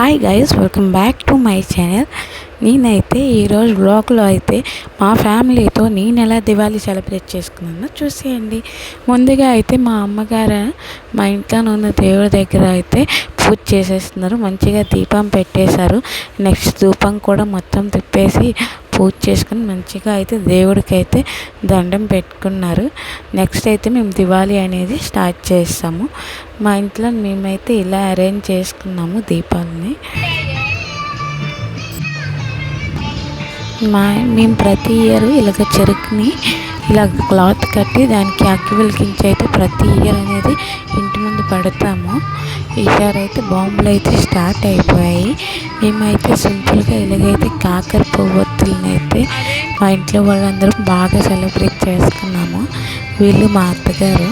Hi guys welcome back to my channel నేనైతే ఈరోజు బ్లాగ్లో అయితే మా ఫ్యామిలీతో నేను ఎలా దివాళీ సెలబ్రేట్ చేసుకున్నానో చూసేయండి ముందుగా అయితే మా అమ్మగారు మా ఇంట్లో ఉన్న దేవుడి దగ్గర అయితే పూజ చేసేస్తున్నారు మంచిగా దీపం పెట్టేశారు నెక్స్ట్ ధూపం కూడా మొత్తం తిప్పేసి పూజ చేసుకుని మంచిగా అయితే దేవుడికి అయితే దండం పెట్టుకున్నారు నెక్స్ట్ అయితే మేము దివాళీ అనేది స్టార్ట్ చేస్తాము మా ఇంట్లో మేమైతే ఇలా అరేంజ్ చేసుకున్నాము దీపాలని మా మేము ప్రతి ఇయర్ ఇలాగ చెరుకుని ఇలా క్లాత్ కట్టి దానికి అక్కి వెలికించి అయితే ప్రతి ఇయర్ అనేది ఇంటి ముందు పడతాము ఈసారి అయితే బాంబులు అయితే స్టార్ట్ అయిపోయాయి మేమైతే సింపుల్గా ఇలాగైతే కాకర పువ్వొత్తులని అయితే మా ఇంట్లో వాళ్ళందరూ బాగా సెలబ్రేట్ చేసుకున్నాము వీళ్ళు మా అత్తగారు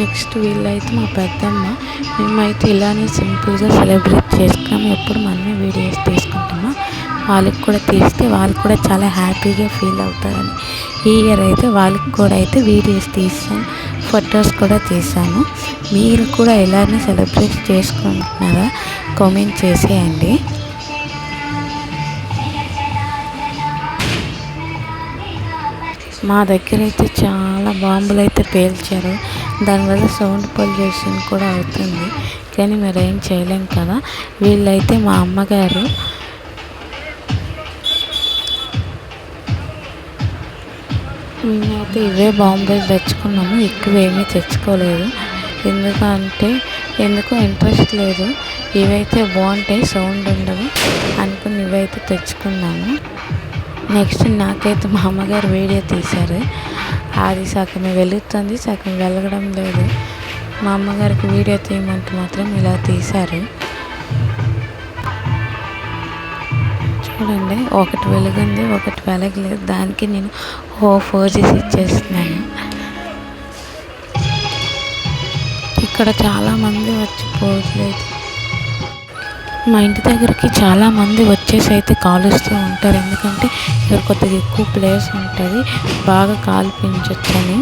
నెక్స్ట్ వీళ్ళైతే మా పెద్దమ్మ మేమైతే ఇలానే సింపుల్గా సెలబ్రేట్ చేసుకున్నాము ఎప్పుడు మనమే వీడియోస్ తీసుకుంటాము వాళ్ళకి కూడా తీస్తే వాళ్ళు కూడా చాలా హ్యాపీగా ఫీల్ అవుతారని ఈ ఇయర్ అయితే వాళ్ళకి కూడా అయితే వీడియోస్ తీసాను ఫొటోస్ కూడా తీసాను మీరు కూడా ఎలానే సెలబ్రేట్ చేసుకుంటున్నారా కామెంట్ చేసేయండి మా దగ్గర అయితే చాలా బాంబులు అయితే పేల్చారు దానివల్ల సౌండ్ పొల్యూషన్ కూడా అవుతుంది కానీ మరేం చేయలేం కదా వీళ్ళైతే మా అమ్మగారు మేమైతే ఇవే బాంబే తెచ్చుకున్నాము ఎక్కువ ఏమీ తెచ్చుకోలేదు ఎందుకంటే ఎందుకు ఇంట్రెస్ట్ లేదు ఇవైతే బాగుంటాయి సౌండ్ ఉండవు అనుకుని ఇవైతే తెచ్చుకున్నాము నెక్స్ట్ నాకైతే మా అమ్మగారు వీడియో తీశారు అది సగం వెలుగుతుంది సగం వెలగడం లేదు మా అమ్మగారికి వీడియో తీయమంటే మాత్రం ఇలా తీశారు చూడండి ఒకటి వెలుగుంది ఒకటి వెలగలేదు దానికి నేను ఓ ఫోర్ చేసి ఇచ్చేస్తున్నాను ఇక్కడ చాలామంది వచ్చి పోవట్లేదు మా ఇంటి దగ్గరికి చాలామంది వచ్చేసి అయితే కాలుస్తూ ఉంటారు ఎందుకంటే ఇక్కడ కొద్దిగా ఎక్కువ ప్లేస్ ఉంటుంది బాగా కాల్పించవచ్చని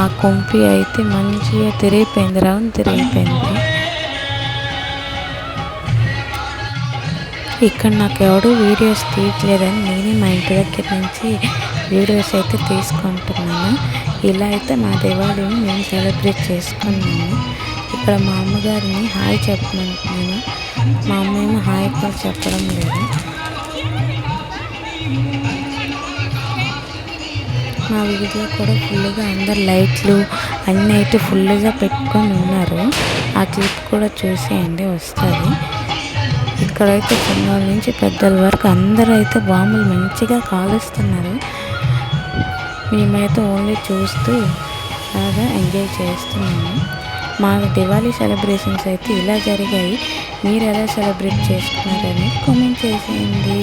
ఆ కొంపి అయితే మంచిగా తిరిగిపోయింది రౌండ్ తిరిగిపోయింది ఇక్కడ నాకు ఎవడు వీడియోస్ తీయట్లేదని నేనే మా ఇంటి దగ్గర నుంచి వీడియోస్ అయితే తీసుకుంటున్నాను ఇలా అయితే మా దివాళీని మేము సెలబ్రేట్ చేసుకున్నాము ఇక్కడ మా అమ్మగారిని హాయ్ చెప్పమంటున్నాను మా అమ్మ ఏమో హాయ్ కూడా చెప్పడం లేదు మా వీధిలో కూడా ఫుల్గా అందరు లైట్లు అన్నీ అయితే ఫుల్గా పెట్టుకొని ఉన్నారు ఆ క్లిప్ కూడా చూసేయండి వస్తుంది ఇక్కడైతే చిన్నవాళ్ళ నుంచి పెద్దల వరకు అందరూ అయితే బాంబులు మంచిగా కాలుస్తున్నారు మేమైతే ఓన్లీ చూస్తూ బాగా ఎంజాయ్ చేస్తున్నాము మా దివాళీ సెలబ్రేషన్స్ అయితే ఇలా జరిగాయి మీరు ఎలా సెలబ్రేట్ చేసుకున్నారని కామెంట్ చేసేయండి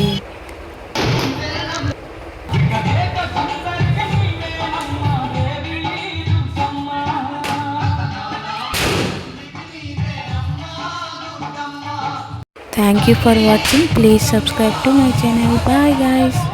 Thank you for watching. Please subscribe to my channel. Bye guys.